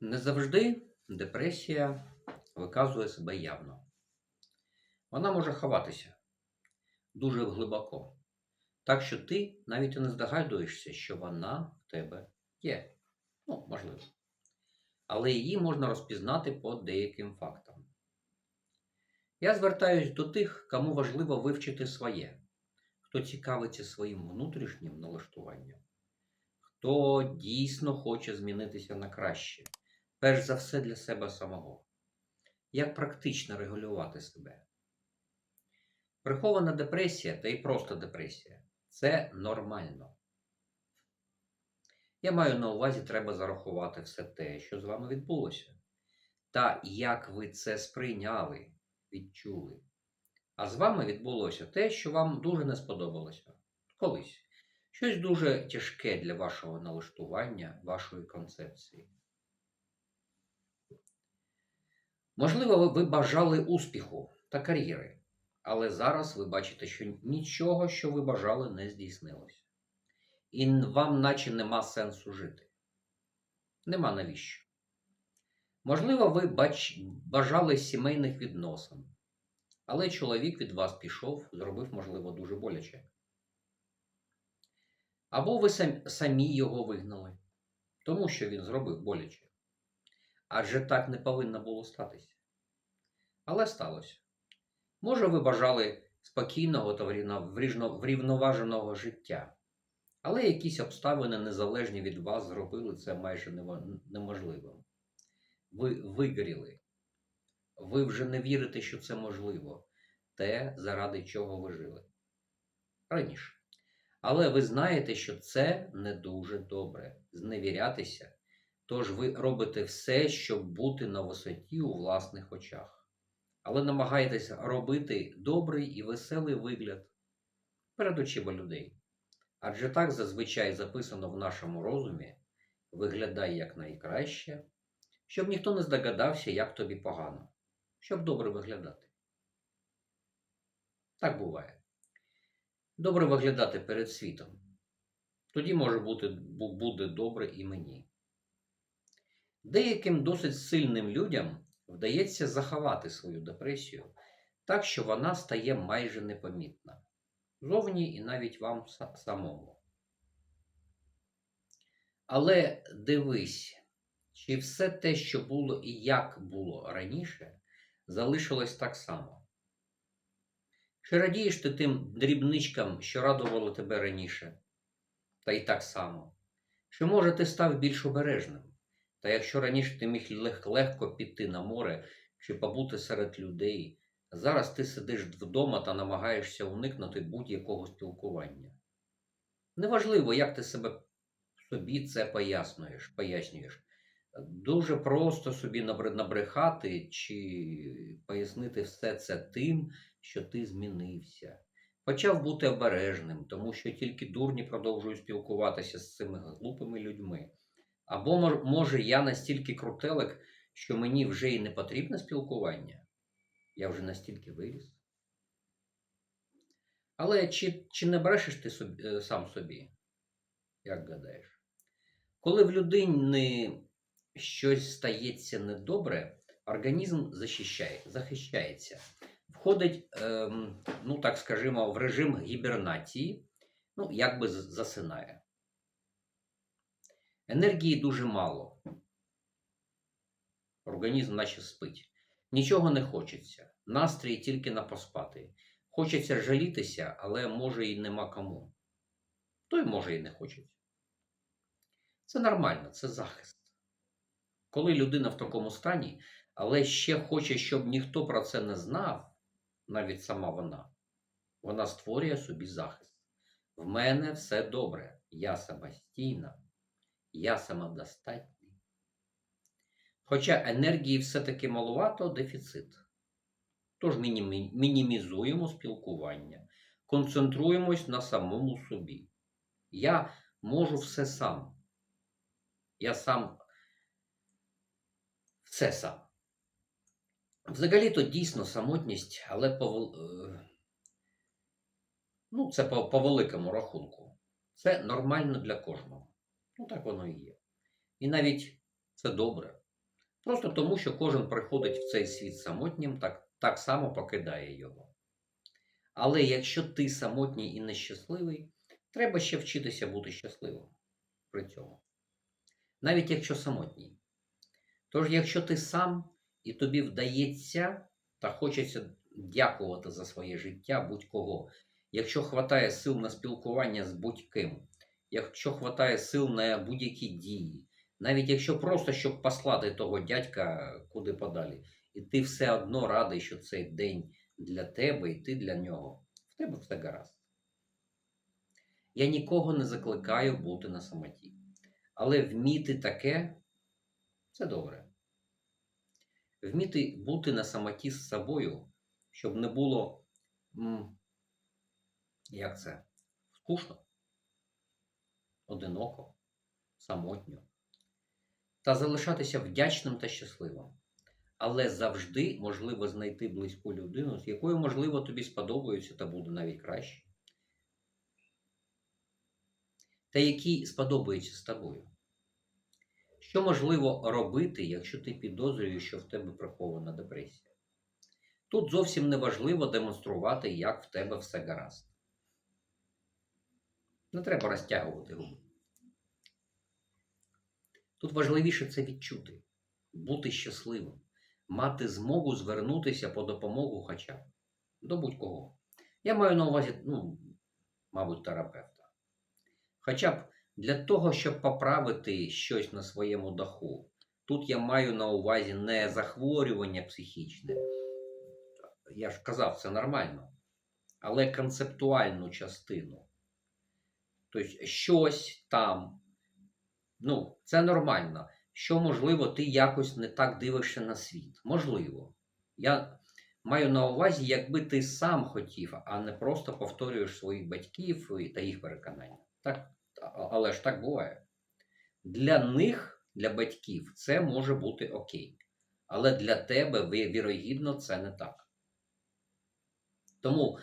Не завжди депресія виказує себе явно. Вона може ховатися дуже глибоко, так що ти навіть і не здогадуєшся, що вона в тебе є. Ну, можливо. Але її можна розпізнати по деяким фактам. Я звертаюсь до тих, кому важливо вивчити своє, хто цікавиться своїм внутрішнім налаштуванням, хто дійсно хоче змінитися на краще, перш за все для себе самого. Як практично регулювати себе? Прихована депресія та й просто депресія це нормально. Я маю на увазі, треба зарахувати все те, що з вами відбулося, та як ви це сприйняли, відчули. А з вами відбулося те, що вам дуже не сподобалося колись. Щось дуже тяжке для вашого налаштування, вашої концепції. Можливо, ви- бажали успіху та кар'єри, але зараз ви бачите, що нічого, що ви бажали, не здійснилося. І вам наче нема сенсу жити. Нема навіщо. Можливо, ви бач... бажали сімейних відносин, але чоловік від вас пішов, зробив, можливо, дуже боляче. Або ви самі його вигнали, тому що він зробив боляче. Адже так не повинно було статися. Але сталося. Може, ви бажали спокійного та врівноваженого життя, але якісь обставини, незалежні від вас, зробили це майже неможливим. Ви вигоріли. Ви вже не вірите, що це можливо, те, заради чого ви жили раніше. Але ви знаєте, що це не дуже добре зневірятися, тож ви робите все, щоб бути на висоті у власних очах. Але намагаєтесь робити добрий і веселий вигляд перед очима людей. Адже так зазвичай записано в нашому розумі виглядай якнайкраще, щоб ніхто не здогадався, як тобі погано, щоб добре виглядати. Так буває. Добре виглядати перед світом. Тоді може бути, буде добре і мені. Деяким досить сильним людям вдається заховати свою депресію так, що вона стає майже непомітна. Зовні і навіть вам самому. Але дивись, чи все те, що було і як було раніше, залишилось так само. Чи радієш ти тим дрібничкам, що радувало тебе раніше? Та й так само. Чи може ти став більш обережним? Та якщо раніше ти міг лег- легко піти на море чи побути серед людей, зараз ти сидиш вдома та намагаєшся уникнути будь-якого спілкування. Неважливо, як ти себе собі це пояснюєш, пояснюєш. Дуже просто собі набрехати чи пояснити все це тим, що ти змінився. Почав бути обережним, тому що тільки дурні продовжують спілкуватися з цими глупими людьми. Або може я настільки крутелик, що мені вже і не потрібне спілкування. Я вже настільки виріс. Але чи, чи не брешеш ти собі, е, сам собі? Як гадаєш? Коли в людини щось стається недобре, організм захищає, захищається, входить, ем, ну так скажімо, в режим гібернації, ну, якби засинає. Енергії дуже мало. Організм наче спить. Нічого не хочеться. Настрій тільки на поспати. Хочеться жалітися, але може і нема кому. Той може і не хочеться. Це нормально, це захист. Коли людина в такому стані, але ще хоче, щоб ніхто про це не знав, навіть сама вона, вона створює собі захист. В мене все добре, я самостійна, я самодостатній. Хоча енергії все-таки малувато дефіцит. Тож мінімізуємо спілкування, концентруємось на самому собі. Я можу все сам. Я сам все сам. Взагалі-то дійсно самотність, але по, е, ну, це по, по великому рахунку. Це нормально для кожного. Ну так воно і є. І навіть це добре. Просто тому, що кожен приходить в цей світ самотнім, так, так само покидає його. Але якщо ти самотній і нещасливий, треба ще вчитися бути щасливим при цьому. Навіть якщо самотній. Тож, якщо ти сам і тобі вдається та хочеться дякувати за своє життя будь-кого, якщо хватає сил на спілкування з будь-ким, якщо хватає сил на будь-які дії, навіть якщо просто щоб послати того дядька куди подалі, і ти все одно радий, що цей день для тебе і ти для нього, в тебе все гаразд. Я нікого не закликаю бути на самоті. Але вміти таке це добре. Вміти бути на самоті з собою, щоб не було. Як це? Скучно, одиноко, самотньо. Та залишатися вдячним та щасливим. Але завжди можливо знайти близьку людину, з якою, можливо, тобі сподобається та буде навіть краще. Та який сподобається з тобою. Що можливо робити, якщо ти підозрюєш, що в тебе прихована депресія? Тут зовсім не важливо демонструвати, як в тебе все гаразд. Не треба розтягувати губи. Тут важливіше це відчути, бути щасливим, мати змогу звернутися по допомогу хоча б до будь-кого. Я маю на увазі, ну, мабуть, терапевта. Хоча б для того, щоб поправити щось на своєму даху. Тут я маю на увазі не захворювання психічне. Я ж казав, це нормально. Але концептуальну частину. Тобто, щось там, ну, це нормально. Що, можливо, ти якось не так дивишся на світ. Можливо. Я маю на увазі, якби ти сам хотів, а не просто повторюєш своїх батьків та їх переконання. Так, але ж так буває. Для них, для батьків, це може бути окей. Але для тебе, вірогідно, це не так. Тому,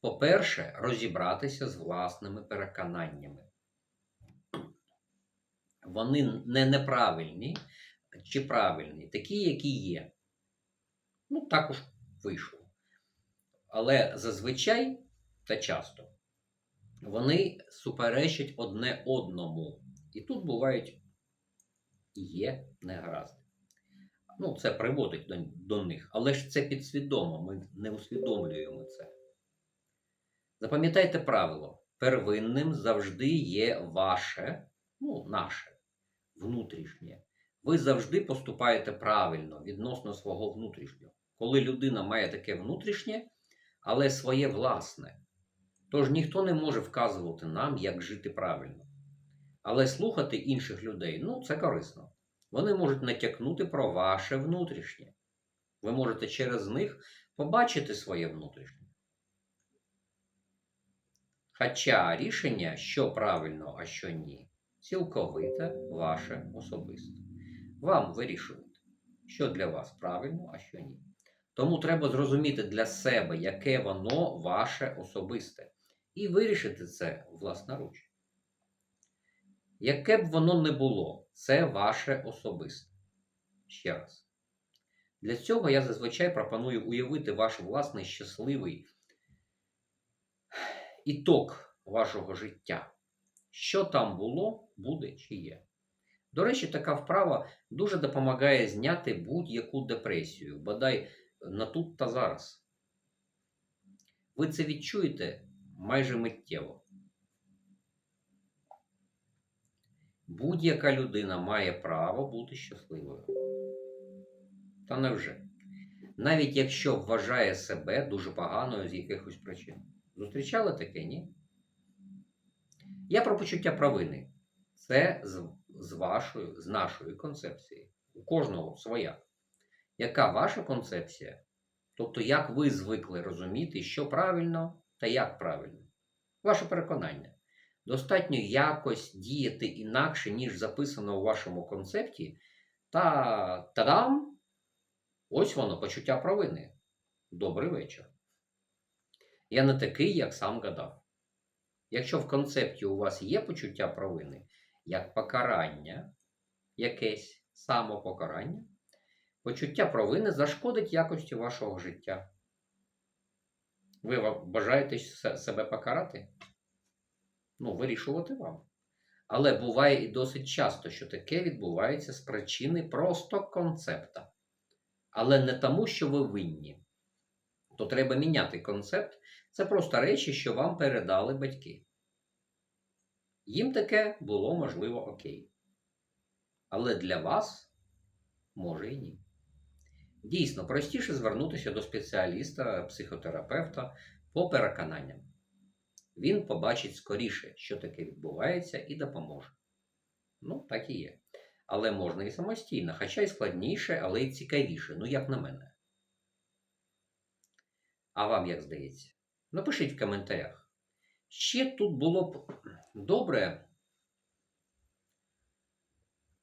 по-перше, розібратися з власними переконаннями. Вони не неправильні чи правильні, такі, які є. Ну, також вийшло. Але зазвичай та часто вони суперечать одне одному. І тут бувають є негаразди. Ну, це приводить до, до них, але ж це підсвідомо, ми не усвідомлюємо це. Запам'ятайте правило: первинним завжди є ваше, ну, наше, внутрішнє. Ви завжди поступаєте правильно відносно свого внутрішнього. Коли людина має таке внутрішнє, але своє власне. Тож ніхто не може вказувати нам, як жити правильно. Але слухати інших людей ну, це корисно. Вони можуть натякнути про ваше внутрішнє. Ви можете через них побачити своє внутрішнє. Хоча рішення, що правильно, а що ні, цілковите ваше особисте. Вам вирішувати, що для вас правильно, а що ні. Тому треба зрозуміти для себе, яке воно ваше особисте, і вирішити це власноруч. Яке б воно не було, це ваше особисте. Ще раз. Для цього я зазвичай пропоную уявити ваш власний щасливий іток вашого життя. Що там було, буде чи є. До речі, така вправа дуже допомагає зняти будь-яку депресію, бодай на тут та зараз. Ви це відчуєте майже миттєво. Будь-яка людина має право бути щасливою. Та невже? Навіть якщо вважає себе дуже поганою з якихось причин. Зустрічали таке, ні? Я про почуття провини. Це з, з вашою, з нашої концепції. У кожного своя. Яка ваша концепція? Тобто, як ви звикли розуміти, що правильно та як правильно? Ваше переконання. Достатньо якось діяти інакше, ніж записано у вашому концепті, та тадам! Ось воно, почуття провини. Добрий вечір. Я не такий, як сам гадав. Якщо в концепті у вас є почуття провини, як покарання, якесь самопокарання, Почуття провини зашкодить якості вашого життя. Ви бажаєте себе покарати? Ну, вирішувати вам. Але буває і досить часто, що таке відбувається з причини просто концепта. Але не тому, що ви винні. То треба міняти концепт. Це просто речі, що вам передали батьки. Їм таке було можливо окей. Але для вас може і ні. Дійсно, простіше звернутися до спеціаліста, психотерапевта по переконанням. Він побачить скоріше, що таке відбувається, і допоможе. Ну, так і є. Але можна і самостійно, хоча й складніше, але й цікавіше, ну як на мене. А вам як здається? Напишіть в коментарях. Ще тут було б добре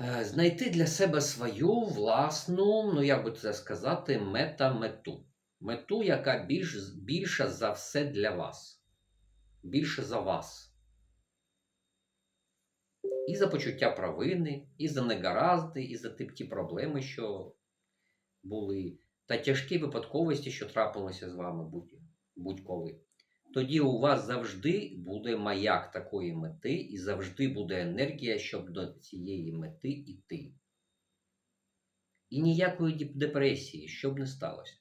е, знайти для себе свою власну, ну як би це сказати, мета-мету. Мету, яка більш, більша за все для вас. Більше за вас. І за почуття провини, і за негаразди, і за ті- проблеми, що були, та тяжкі випадковості, що трапилися з вами будь- будь-коли. Тоді у вас завжди буде маяк такої мети, і завжди буде енергія, щоб до цієї мети йти. І ніякої депресії, щоб не сталося.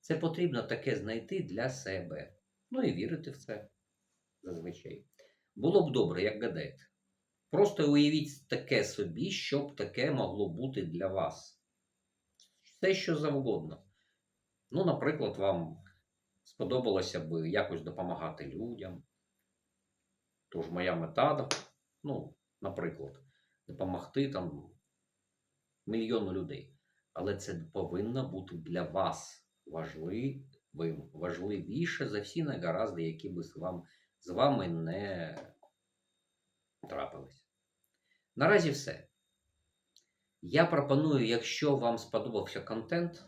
Це потрібно таке знайти для себе. Ну і вірити в це зазвичай. Було б добре, як гадаєте. Просто уявіть таке собі, щоб таке могло бути для вас. Все, що завгодно. Ну, наприклад, вам сподобалося б якось допомагати людям. Тож моя мета, ну, наприклад, допомогти там мільйону людей. Але це повинно бути для вас важливим, важливіше за всі негаразди, які вам, з вами не трапились. Наразі все. Я пропоную, якщо вам сподобався контент,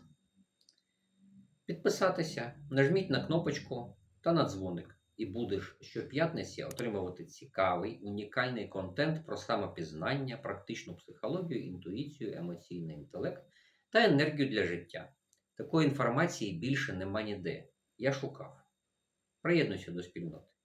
підписатися, нажміть на кнопочку та на дзвоник, і будеш щоп'ятниці отримувати цікавий, унікальний контент про самопізнання, практичну психологію, інтуїцію, емоційний інтелект та енергію для життя. Такої інформації більше нема ніде. Я шукав. Приєднуйся до спільноти.